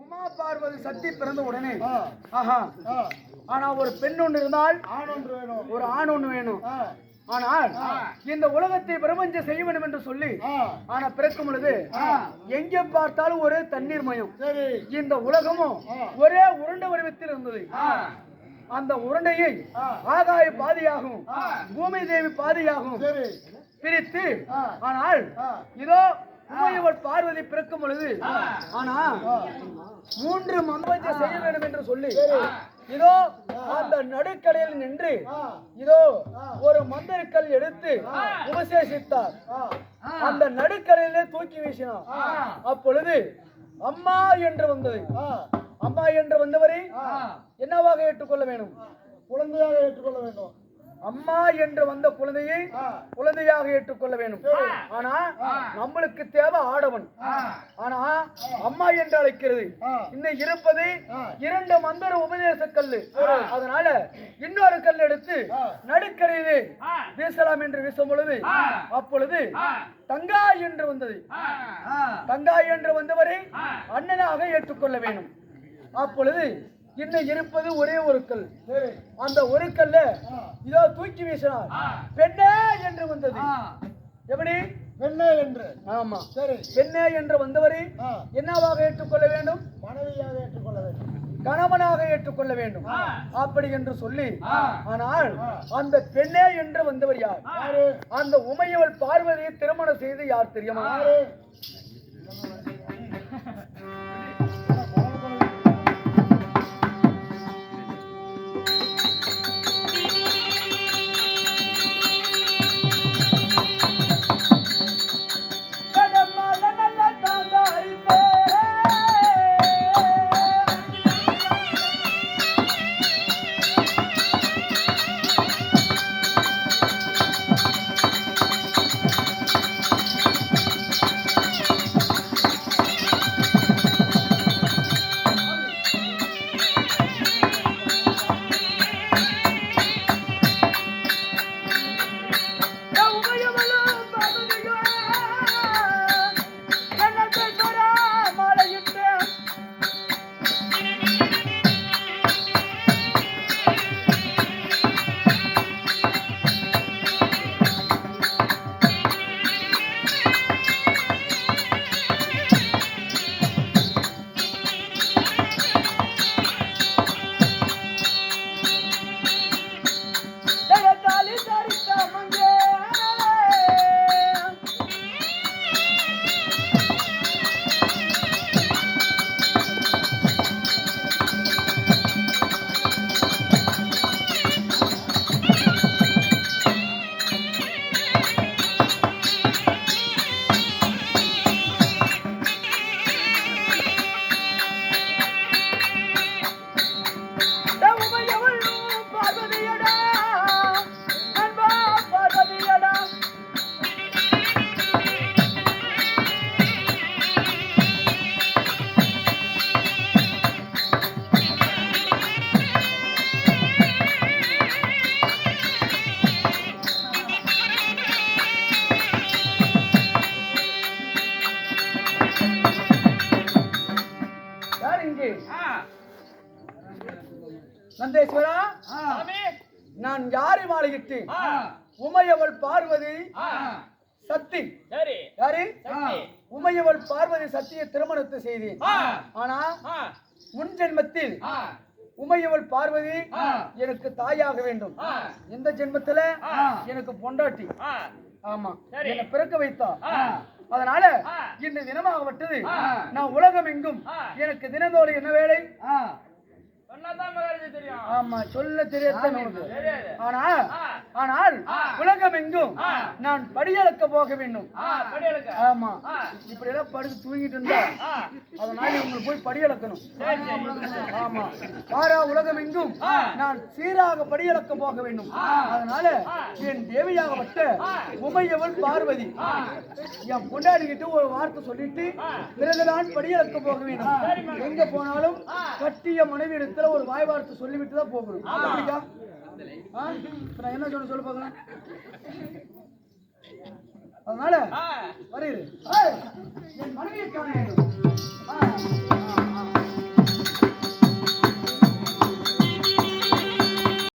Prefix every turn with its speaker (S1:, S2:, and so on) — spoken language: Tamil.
S1: உமா பார்வதி சக்தி பிறந்த உடனே. ஆஹா. ஆனா ஒரு பெண் ஒன்று இருந்தால்
S2: ஆண் ஒன்று வேணும்.
S1: ஒரு ஆண் ஒன்று வேணும். ஆனால் இந்த உலகத்தை பிரபஞ்சம் செய்ய வேண்டும் என்று சொல்லி. ஆனா பிறக்கும் பொழுது எங்கே பார்த்தாலும் ஒரே தண்ணீர் மயம். இந்த உலகமும். ஒரே உருண்டை வடிவத்தில் இருந்தது. அந்த உருண்டையை. ஆகாய பாதியாகவும் பூமி தேவி பாதியாகவும்
S2: சரி.
S1: பிரித்து. ஆனால். இதோ உமையவள் பார்வதி பிறக்கும் பொழுது ஆனா மூன்று மம்பஞ்சம் செய்ய வேண்டும் என்று சொல்லி இதோ அந்த நடுக்கடையில் நின்று இதோ ஒரு மந்திரக்கல் எடுத்து உபசேசித்தார்.
S2: ஆ,
S1: அந்த நடுக்கரையிலே தூக்கி வீசினார் அப்பொழுது அம்மா என்று வந்தது. அம்மா என்று வந்தவரை. என்னவாக ஏற்றுக்கொள்ள வேண்டும்?
S2: குழந்தையாக ஏற்றுக்கொள்ள வேண்டும்.
S1: அம்மா என்று வந்த குழந்தையை குழந்தையாக ஏற்றுக்கொள்ள வேண்டும். ஆனா நம்மளுக்கு தேவை ஆடவன். ஆனா அம்மா என்று அழைக்கிறது. இன்னும் இருப்பது. இரண்டு மந்திர உபதேச கல்லு. அதனால இன்னொரு கல் எடுத்து. நடுக்கரையிலே வீசலாம் என்று வீசும் பொழுது அப்பொழுது தங்கா என்று வந்தது. தங்கா என்று வந்தவரை அண்ணனாக ஏற்றுக்கொள்ள வேண்டும். அப்பொழுது இன்னும் இருப்பது ஒரே ஒரு கல்
S2: சரி.
S1: அந்த ஒரு கல்ல. இதோ தூக்கி வீசினார். பெண்ணே என்று வந்தது. எப்படி?
S2: பெண்ணே என்று.
S1: ஆமா.
S2: சரி.
S1: பெண்ணே என்று வந்தவரை என்னவாக ஏற்றுக்கொள்ள வேண்டும்?
S2: மனைவியாக ஏற்றுக்கொள்ள வேண்டும்.
S1: கணவனாக ஏற்றுக்கொள்ள வேண்டும். அப்படி என்று சொல்லி. ஆனால் அந்த பெண்ணே என்று வந்தவர் யார்?
S2: யாரு?
S1: அந்த உமையவள் பார்வதியை திருமணம் செய்து யார் தெரியுமா? நந்தேஸ்வரா நான் யாரை மாளிகிட்டு உமையவள் பார்வதி சக்தி
S3: சரி
S1: யாரு. உமையவள் பார்வதி சக்தியை திருமணத்தை செய்தேன். ஆனா. முன் ஜென்மத்தில். உமையவள் பார்வதி. எனக்கு தாயாக வேண்டும். இந்த ஜென்மத்துல. எனக்கு பொண்டாட்டி. ஆமா. என்னை பிறக்க வைத்தா. அதனால. இந்த தினமாகப்பட்டது. நான் உலகம் எங்கும். எனக்கு தினந்தோறும் என்ன வேலை ஆமா சொல்ல தெரியாத. ஆனால்
S3: ஆ.
S1: உலகம் எங்கும். நான் படியளக்க போக வேண்டும். ஆமா. இப்படி எல்லாம் படுத்து தூங்கிட்டு இருந்தா. அதனால இவங்களுக்கு போய் படியளக்கணும். ஆமா. பாரா உலகம் எங்கும். நான் சீராக படியளக்க போக வேண்டும். அதனால என் தேவியாகப்பட்ட உமையவள் பார்வதி. என் பொண்டாடிக்கிட்டு ஒரு வார்த்தை சொல்லிட்டு பிறகுதான் படியளக்க போக வேண்டும். எங்க போனாலும் கட்டிய மனைவி இடத்துல ஒரு வாய் வார்த்தை சொல்லிவிட்டு தான் போகணும். நான் என்ன சொல்ல சொல்ல பார்க்கலாம். அதனால ஏய், என் மனைவியை காண.